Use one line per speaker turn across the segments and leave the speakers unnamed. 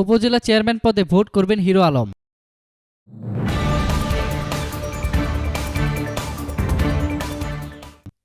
উপজেলা চেয়ারম্যান পদে ভোট করবেন হিরো আলম।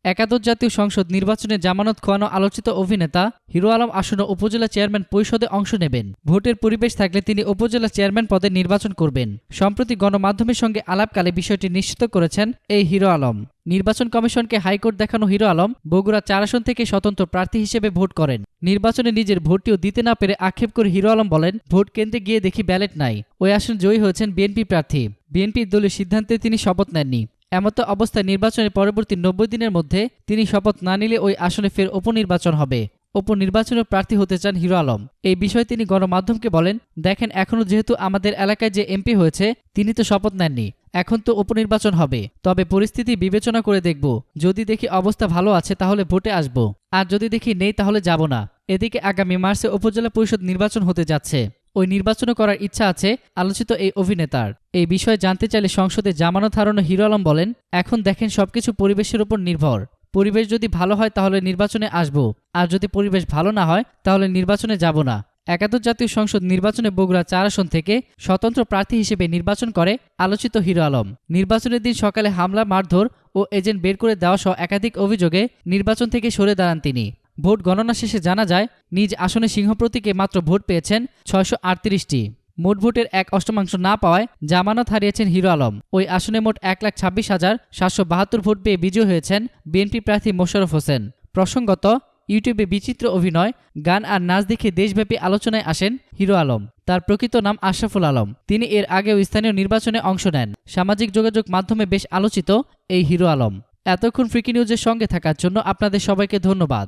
একাদশ জাতীয় সংসদ নির্বাচনে জামানত খোয়ানো আলোচিত অভিনেতা হিরো আলম আসন্ন উপজেলা চেয়ারম্যান পরিষদে অংশ নেবেন। ভোটের পরিবেশ থাকলে তিনি উপজেলা চেয়ারম্যান পদে নির্বাচন করবেন। সম্প্রতি গণমাধ্যমের সঙ্গে আলাপকালে বিষয়টি নিশ্চিত করেছেন এই হিরো আলম। নির্বাচন কমিশনকে হাইকোর্ট দেখানো হিরো আলম বগুড়া চার আসন থেকে স্বতন্ত্র প্রার্থী হিসেবে ভোট করেন। নির্বাচনে নিজের ভোটটিও দিতে না পেরে আক্ষেপ করে হিরো আলম বলেন, ভোট কেন্দ্রে গিয়ে দেখি ব্যালেট নাই। ওই আসন জয়ী হয়েছেন বিএনপি প্রার্থী। বিএনপির দলীয় সিদ্ধান্তে তিনি শপথ নেননি। এমতো অবস্থায় নির্বাচনের পরবর্তী নব্বই দিনের মধ্যে তিনি শপথ না নিলে ওই আসনে ফের উপনির্বাচন হবে। উপনির্বাচনের প্রার্থী হতে চান হিরো আলম। এই বিষয়ে তিনি গণমাধ্যমকে বলেন, দেখেন এখনও যেহেতু আমাদের এলাকায় যে এমপি হয়েছে, তিনি তো শপথ নেননি। এখন তো উপনির্বাচন হবে। তবে পরিস্থিতি বিবেচনা করে দেখব। যদি দেখি অবস্থা ভালো আছে, তাহলে ভোটে আসব। আর যদি দেখি নেই, তাহলে যাব না। এদিকে আগামী মার্চে উপজেলা পরিষদ নির্বাচন হতে যাচ্ছে। ওই নির্বাচনও করার ইচ্ছা আছে আলোচিত এই অভিনেতার। এই বিষয়ে জানতে চাইলে সংসদে জামানত হারানো হিরো আলম বলেন, এখন দেখেন সবকিছু পরিবেশের উপর নির্ভর। পরিবেশ যদি ভালো হয় তাহলে নির্বাচনে আসব। আর যদি পরিবেশ ভালো না হয় তাহলে নির্বাচনে যাব না। একাদশ জাতীয় সংসদ নির্বাচনে বগুড়া চার আসন থেকে স্বতন্ত্র প্রার্থী হিসেবে নির্বাচন করে আলোচিত হিরো আলম। নির্বাচনের দিন সকালে হামলা, মারধর ও এজেন্ট বের করে দেওয়া সহ একাধিক অভিযোগে নির্বাচন থেকে সরে দাঁড়ান তিনি। ভোট গণনা শেষে জানা যায়, নিজ আসনে সিংহ প্রতীকে মাত্র ভোট পেয়েছেন ছয়শো আটত্রিশটি। মোট ভোটের এক অষ্টমাংশ না পাওয়ায় জামানত হারিয়েছেন হিরো আলম। ওই আসনে মোট এক লাখ ছাব্বিশ হাজার সাতশো বাহাত্তর ভোট পেয়ে বিজয়ী হয়েছেন বিএনপি প্রার্থী মোশাররফ হোসেন। প্রসঙ্গত, ইউটিউবে বিচিত্র অভিনয়, গান আর নাচ দেখে দেশব্যাপী আলোচনায় আসেন হিরো আলম। তার প্রকৃত নাম আশরাফুল আলম। তিনি এর আগেও স্থানীয় নির্বাচনে অংশ নেন। সামাজিক যোগাযোগ মাধ্যমে বেশ আলোচিত এই হিরো আলম। এতক্ষণ ফ্রিকি নিউজের সঙ্গে থাকার জন্য আপনাদের সবাইকে ধন্যবাদ।